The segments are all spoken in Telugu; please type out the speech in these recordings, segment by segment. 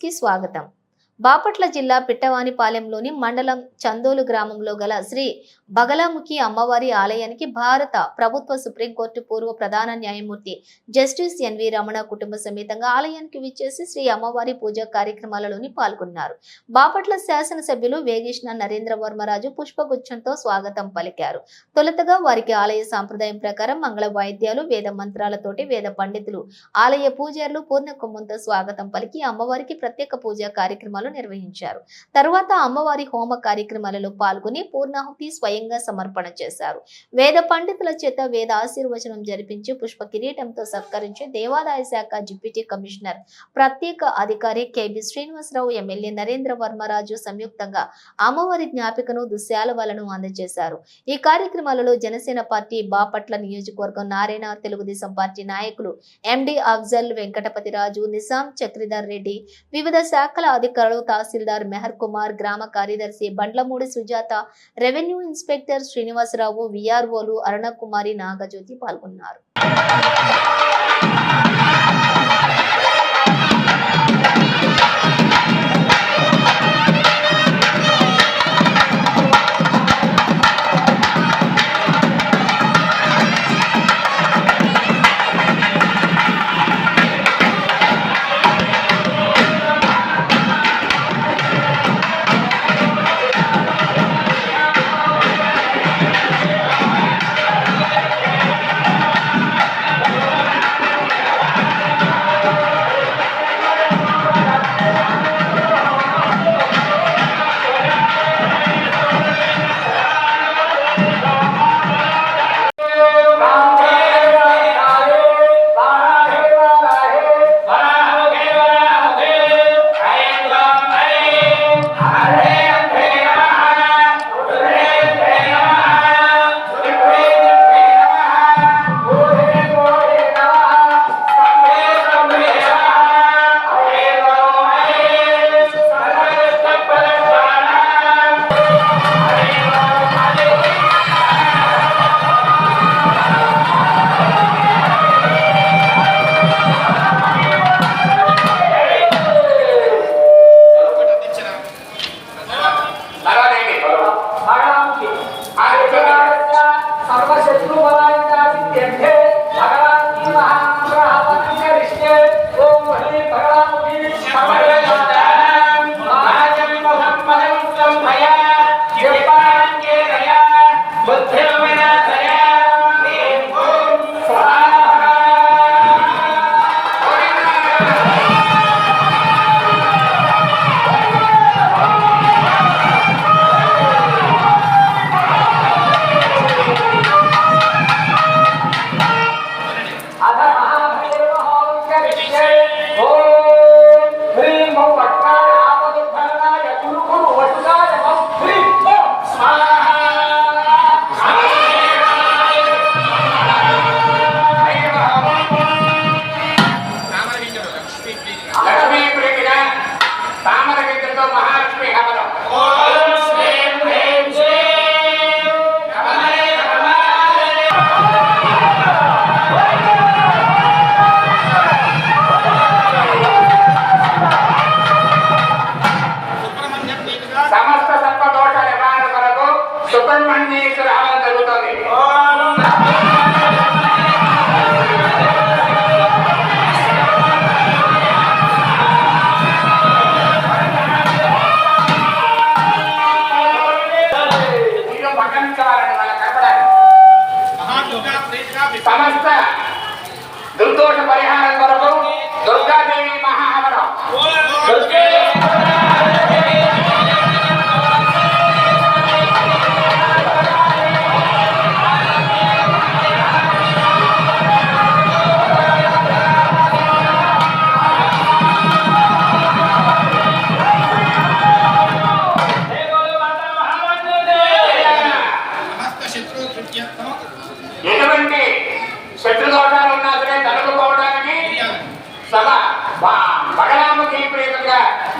కి స్వాగతం బాపట్ల జిల్లా పిట్టవానిపాలెంలోని మండలం చందోలు గ్రామంలో గల శ్రీ బగలాముఖి అమ్మవారి ఆలయానికి భారత ప్రభుత్వ సుప్రీంకోర్టు పూర్వ ప్రధాన న్యాయమూర్తి జస్టిస్ ఎన్వి రమణ కుటుంబ సమేతంగా ఆలయానికి విచ్చేసి శ్రీ అమ్మవారి పూజా కార్యక్రమాలలోని పాల్గొన్నారు. బాపట్ల శాసనసభ్యులు వేగేష్ణ నరేంద్ర వర్మరాజు పుష్పగుచ్చంతో స్వాగతం పలికారు. తొలుతగా వారికి ఆలయ సాంప్రదాయం ప్రకారం మంగళ వాయిద్యాలు వేద మంత్రాలతోటి వేద పండితులు ఆలయ పూజారులు పూర్ణ కుమ్మంతో స్వాగతం పలికి అమ్మవారికి ప్రత్యేక పూజా కార్యక్రమాలు నిర్వహించారు. తరువాత అమ్మవారి హోమ కార్యక్రమాలలో పాల్గొని పూర్ణాహుతి స్వయంగా సమర్పణ చేశారు. వేద పండితుల చేత వేద ఆశీర్వచనం జరిపించి పుష్ప కిరీటంతో సత్కరించి దేవాదాయ శాఖ డిప్యూటీ కమిషనర్ ప్రత్యేక అధికారి K B Srinivasarao MLA Narendra Varmaraju సంయుక్తంగా అమ్మవారి జ్ఞాపికను దుశ్యాలవలను అందజేశారు. ఈ కార్యక్రమాలలో జనసేన పార్టీ బాపట్ల నియోజకవర్గం నారాయణ తెలుగుదేశం పార్టీ నాయకులు ఎండి అఫ్జల్ వెంకటపతిరాజు నిజాం చక్రిధర్ రెడ్డి వివిధ శాఖల అధికారులు తహసీల్దార్ మెహర్ కుమార్ గ్రామ కార్యదర్శి బండ్లమూడి సుజాత రెవెన్యూ ఇన్స్పెక్టర్ శ్రీనివాసరావు విఆర్ఓలు అరుణకుమారి నాగజ్యోతి పాల్గొన్నారు.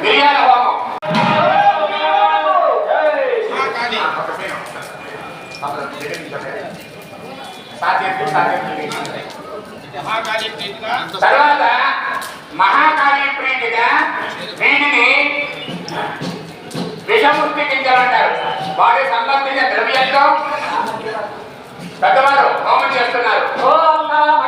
మిరియాల హోమం తర్వాత మహాకాళి ప్రీతిగా వీటిని విషముక్తి గింజలంటారు. వాటికి సంబంధించిన ద్రవ్యంతో పెద్దవారు హోమం చేస్తున్నారు. ఓం నమః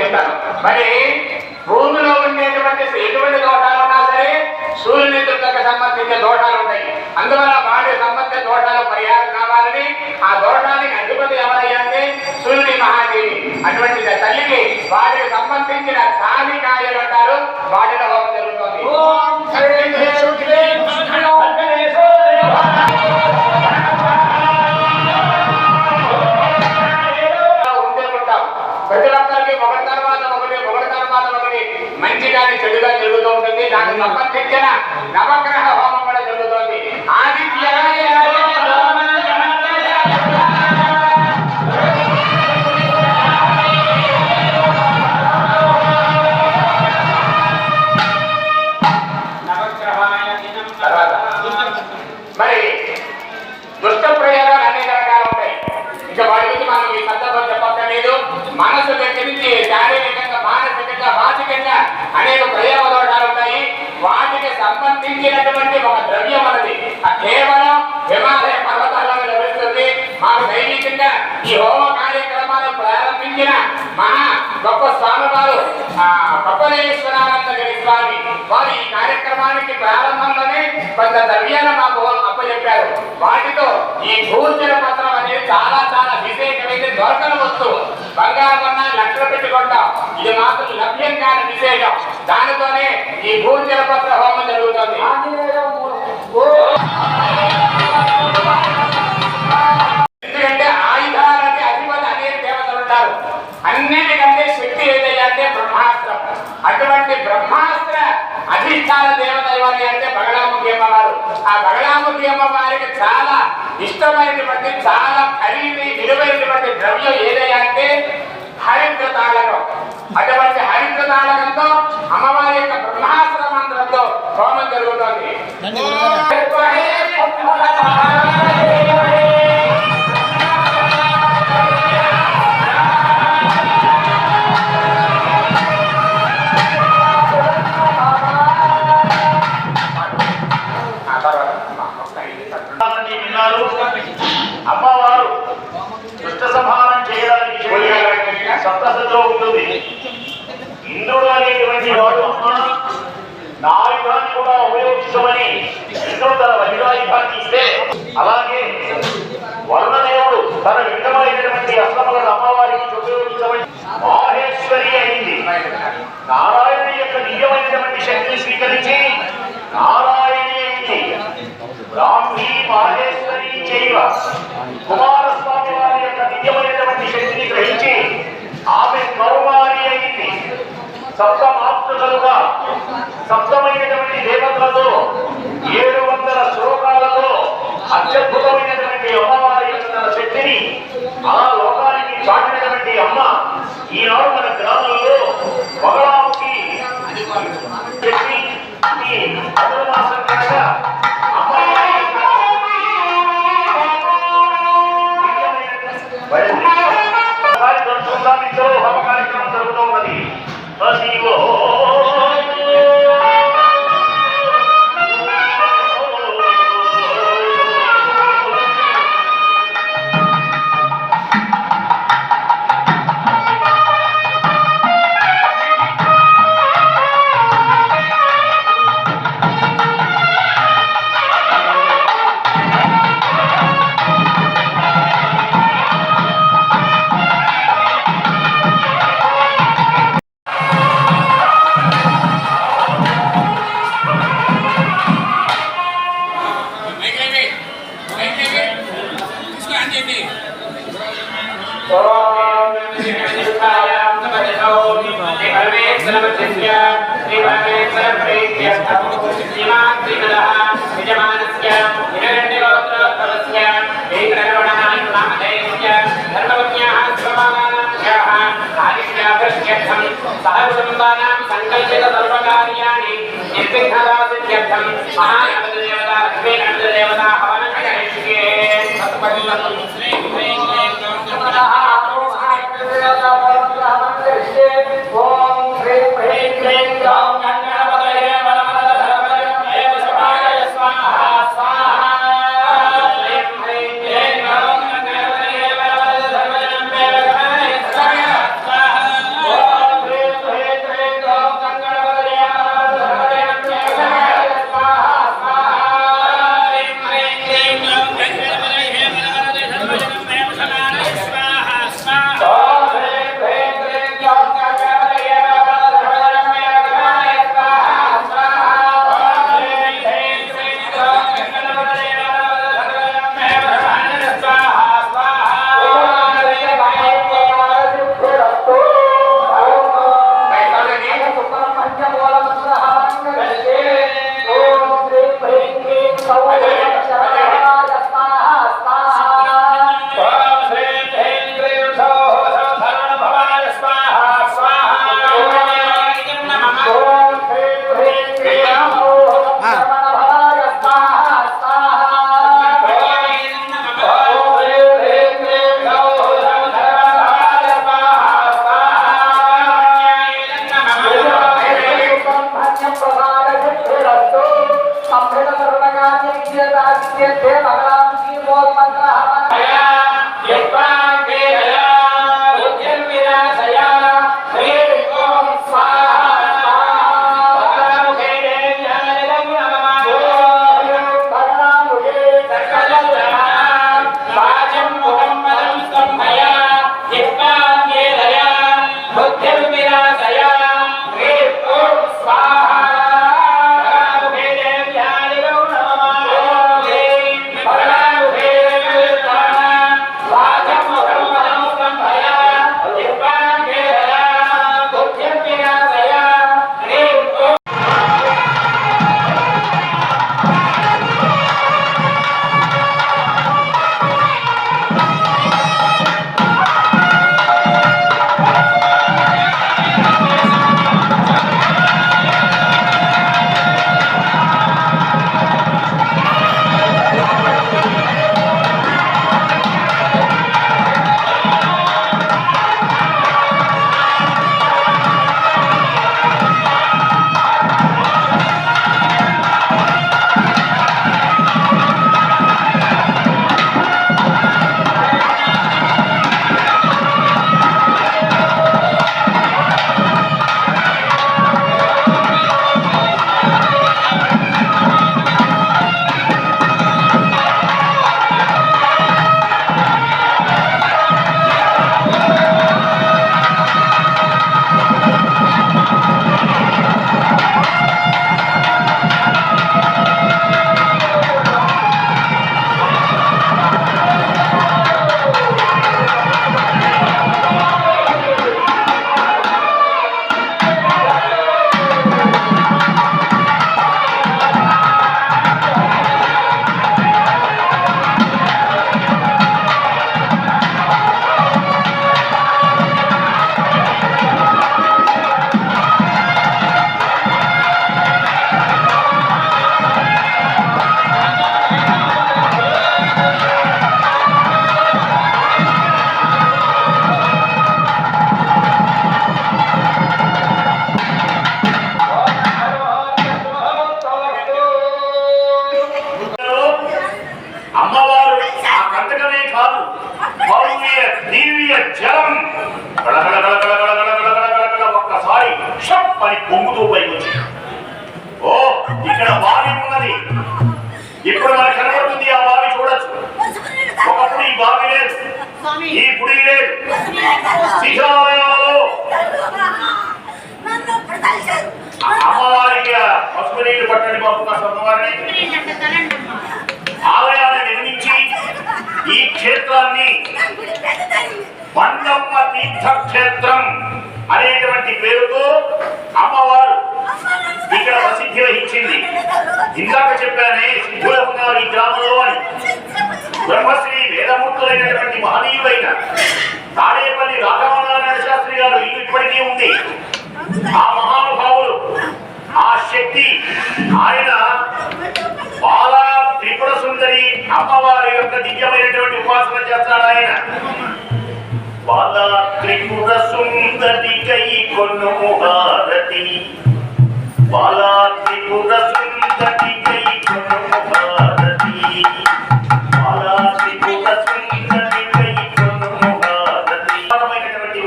చెప్తాను? మరి భూమిలో ఉండేటువంటి ఎటువంటి దోషాలు ఉన్నా సరే సూర్యుని దుర్గకు సంబంధించిన దోషాలు ఉంటాయి. అందువల్ల వాటి సంబంధించిన దోషాలు పరిహారం కావాలని ఆ దోషానికి అధిపతి ఎవరయ్యంటే సూర్యుని మహాదేవి. అటువంటి తల్లికి వాటికి సంబంధించిన కాయలు అంటారు. వాటిలో హోమం జరుగుతుంది. మంచి కానీ చెడుగా జరుగుతూ ఉంటుంది. దానికి సంబంధించిన నవగ్రహ హోమం కూడా జరుగుతుంది. ఆదిత్యాయ సంబంధించినటువంటి ఒక ద్రవ్యం అన్నది. కేవలం హిమాలయ పర్వతాలలో లభిస్తుంది మాకు దైవికంగా ఈ హోమ కార్యక్రమాన్ని ప్రారంభించిన మన గొప్ప స్వామి వారు కప్పలేశ్వరానంద గిరి స్వామి. వారు ఈ కార్యక్రమానికి ప్రారంభంలోనే కొంత ద్రవ్యాన్ని మాకు అప్పచెప్పారు. వాటితో ఈ భూచర పత్రం అనేది చాలా చాలా విశేషమైన దొరకని వస్తువు. బంగారం అన్నా లక్షలు పెట్టుకుంటాం. ఇది మాత్రం లభ్యం కాని విశేషం దానితోనే ఈ భూచర పత్ర హోమం జరుగుతుంది. ఎందుకంటే ఆయుధాలకి అధిపతి అనేక దేవతలు ఉంటారు. అన్నిటికంటే శక్తి ఏదయ్యా అంటే బ్రహ్మాస్త్రం. అటువంటి బ్రహ్మాస్త్రం అధిష్టాన దేవత ఎవరి అంటే బగలాముఖి అమ్మవారు ఆ బగలాముఖి అమ్మవారికి చాలా ఇష్టమైనటువంటి చాలా ఖరీదు విలువైనటువంటి ద్రవ్యం ఏదయ్యా అంటే హరిద్ర తాళకం. అటువంటి హరిద్ర తాళకంతో అమ్మవారి యొక్క బ్రహ్మాస్త్ర మంత్రంతో హోమం జరుగుతుంది. జీవ కుమారస్వామి వారి యొక్క దివ్యమైనటువంటి శక్తిని గ్రహించి ఆమె కౌమారి అయింది. సప్త మాతృకలుగా సప్తమైనటువంటి దేవతలతో ఏడు వందల శ్లోకాలతో అత్యద్భుతమైనటువంటి అమ్మవారి యొక్క తన శక్తిని ఆ లోకానికి చాటినటువంటి అమ్మ ఈనాడు మన గ్రామంలో మగళాముఖి చెప్పి అందులో సహవృందానాం సంకల్పిత సర్వకార్యాణి నిర్విఘ్నదాసిద్ధ్యర్థం మహానవదేవత లక్ష్మీ నవదేవత హవనం కరిష్యే సత్పరిలకం శ్రీ విజయం నమః ఓం శ్రీ ప్రేమ్ ప్రేమ్ గాం ఇక్కడ బావి ఉన్నది. ఇప్పుడు మనకు కనబడుతుంది ఆ బావి చూడొచ్చు. ఒకప్పుడు ఈ బావి లేదు. ఈ గుడి లేదు. అమ్మవారికి పసుపు నీళ్ళు పట్టండి పంపుకున్న అమ్మవారిని. ఆలయాన్ని నిర్మించి ఈ క్షేత్రాన్ని మండప తీర్థక్షేత్రం అనేటువంటి పేరుతో అమ్మవారు ఇక్కడ ప్రసిద్ధి వహించింది ఇందాక చెప్పానే సిద్ధుల ఉన్నారు ఈ గ్రామంలో అని బ్రహ్మశ్రీ వేదమూర్తులైనటువంటి మహనీయులైన తాడేపల్లి రాఘవనారాయణ శాస్త్రి గారు ఇల్లు ఇప్పటికీ ఉంది. ఆ మహానుభావులు ఆ శక్తి ఆయన బాలా త్రిపుర సుందరి అమ్మవారి యొక్క దివ్యమైనటువంటి ఉపాసన చేస్తాడు ఆయన. బాలా త్రిపుర సుందరి కై కొన్ను హారతి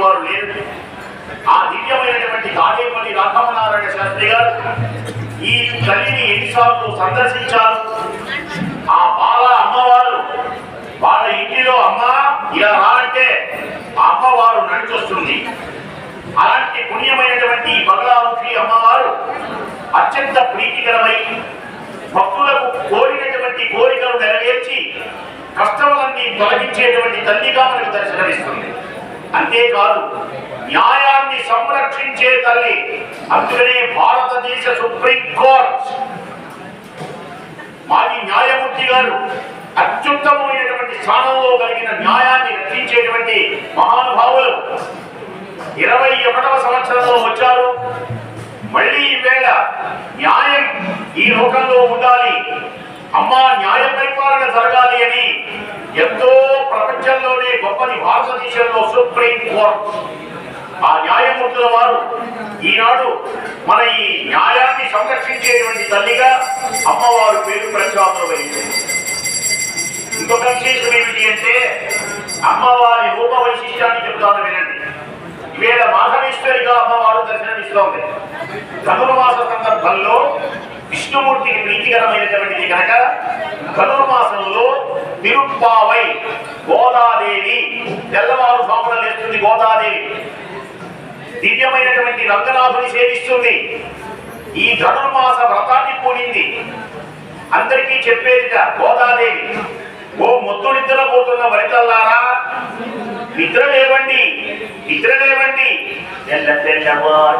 వారు లేరు ఆ దివ్యమైనటువంటి తాడేపల్లి రాఘవనారాయణ శాస్త్రి గారు ఈ తల్లిని ఎన్నిసార్లు సందర్శించారు. ఆ బాల అమ్మవారు వాళ్ళ ఇంటిలో అమ్మ ఇలా రా అంటే అమ్మవారు నడిచొస్తుంది. అలాంటి పుణ్యమైనటువంటి ఈ అమ్మవారు అత్యంత ప్రీతికరమై భక్తులకు కోరినటువంటి కోరికలు నెరవేర్చి కష్టములన్నీ తొలగించేటువంటి తల్లిగా మనకు దర్శనమిస్తుంది. అంతేకాదు న్యాయాన్ని సంరక్షించే తల్లి అందుకనే భారతదేశ సుప్రీం కోర్ట్ మాజీ న్యాయమూర్తి గారు అత్యుత్తమమైనటువంటి స్థానంలో కలిగిన న్యాయాన్ని రక్షించేటువంటి మహానుభావులు ఇరవై ఒకటవ సంవత్సరంలో వచ్చారు. మళ్ళీ ఈవేళ న్యాయం ఈ లోకంలో ఉండాలి. అమ్మా న్యాయ పరిపాలన జరగాలి అని ఎంతో ప్రపంచంలోనే గొప్పది భారతదేశంలో సుప్రీం కోర్ట్ ఆ న్యాయమూర్తుల వారు ఈనాడు మన ఈ న్యాయాన్ని సంరక్షించేటువంటి తల్లిగా అమ్మవారు పేరు ప్రఖ్యాతులు వహించింది ఇంకొక విశేషం ఏమిటి అంటే అమ్మవారి రూప వైశిష్ట్యాన్ని చెబుతాను వినండి. వేల మాధవేశ్వరిగా అమ్మవారు దర్శనమిస్తోంది. ధనుర్మాస సందర్భంలో విష్ణుమూర్తికి ప్రీతికరమైనటువంటిది కనుక ధనుర్మాసంలో తిరుప్పావై గోదాదేవి తెల్లవారు స్వాములు లేస్తుంది గోదాదేవి. దివ్యమైనటువంటి రంగనాథుని సేవిస్తుంది. ఈ ధనుర్మాస వ్రతాన్ని పూనింది అందరికీ చెప్పేదిట గోదాదేవి. ఓ ముద్దు నిద్రపోతున్న వనితల్లారా నిద్ర లేవండి నిద్ర లేవండి. తెల్ల తెల్లవారు